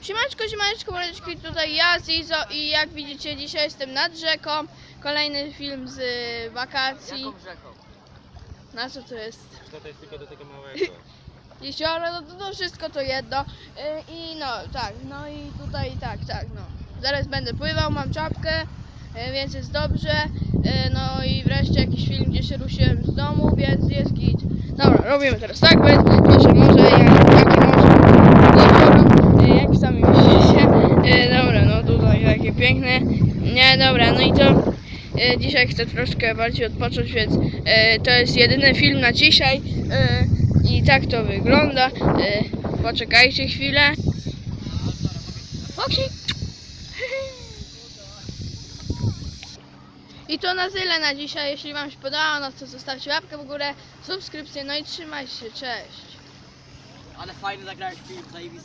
Siemaneczko, siemaneczko, mordeczki, tutaj ja, Zizo i jak widzicie dzisiaj jestem nad rzeką. Kolejny film z y, wakacji. Jaką rzeką? Na co to jest? To jest tylko do tego małego. Jezioro, no to, to wszystko to jedno. Y, I no, tak, no i tutaj tak, tak, no. Zaraz będę pływał, mam czapkę, y, więc jest dobrze. Y, No i wreszcie jakiś film, gdzie się ruszyłem z domu, więc jest git. Dobra, robimy teraz tak, więc proszę może, jak, jakie może jezioro, y, jak sami widzicie. Y, Dobra, no tutaj takie piękne. Nie, dobra, no i to y, dzisiaj chcę troszkę bardziej odpocząć, więc y, to jest jedyny film na dzisiaj. y, I tak to wygląda. Y, Poczekajcie chwilę. Foxy. I to na tyle na dzisiaj. Jeśli Wam się podobało, no to zostawcie łapkę w górę, subskrypcję, no i trzymajcie się. Cześć. Ale fajny zagrałeś film, zajebisty.